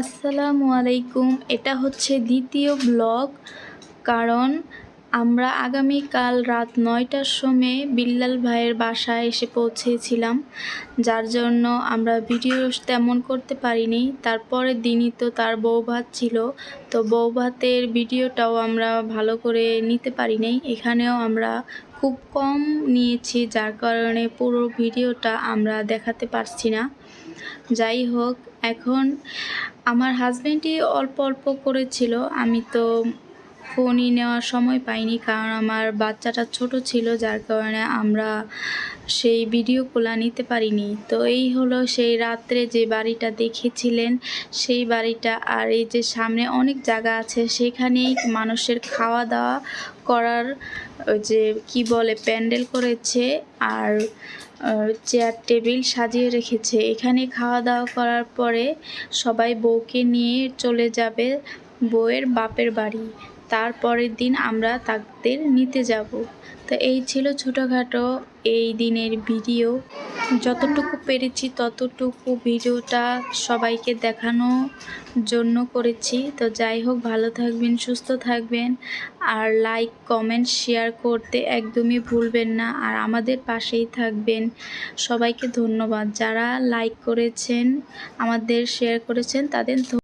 আসসালামু আলাইকুম। এটা হচ্ছে দ্বিতীয় ব্লগ। কারণ আমরা আগামীকাল রাত নয়টার সময় বিল্লাল ভাইয়ের বাসায় এসে পৌঁছেছিলাম। যার জন্য আমরা ভিডিও তেমন করতে পারিনি। তারপরের দিনই তো তার বউ ভাত ছিল। তো বউ ভাতের ভিডিওটাও আমরা ভালো করে নিতে পারিনি। এখানেও আমরা খুব কম নিয়েছি। যার কারণে পুরো ভিডিওটা আমরা দেখাতে পারছি না। যাই হোক এখন আমার হাজব্যান্ডই অল্প অল্প করেছিল। আমি তো ফোনই নেওয়ার সময় পাইনি, কারণ আমার বাচ্চাটা ছোট ছিল, যার কারণে আমরা সেই ভিডিওগুলো নিতে পারিনি। তো এই হলো সেই রাত্রে যে বাড়িটা দেখেছিলেন, সেই বাড়িটা আর এই যে সামনে অনেক জায়গা আছে, সেখানেই মানুষের খাওয়া দাওয়া করার যে কি বলে, প্যান্ডেল করেছে আর চেয়ার টেবিল সাজিয়ে রেখেছে। এখানে খাওয়া দাওয়া করার পরে সবাই বউকে নিয়ে চলে যাবে। বউয়ের বাপের বাড়ি। তারপরের দিন আমরা তাদের নিতে যাব। তো এই ছিল ছোটোখাটো এই দিনের ভিডিও। যতটুকু পেরেছি ততটুকু ভিডিওটা সবাইকে দেখানো জন্য করেছি। তো যাই হোক, ভালো থাকবেন, সুস্থ থাকবেন। আর লাইক কমেন্ট শেয়ার করতে একদমই ভুলবেন না। আর আমাদের পাশেই থাকবেন। সবাইকে ধন্যবাদ। যারা লাইক করেছেন, আমাদের শেয়ার করেছেন, তাদের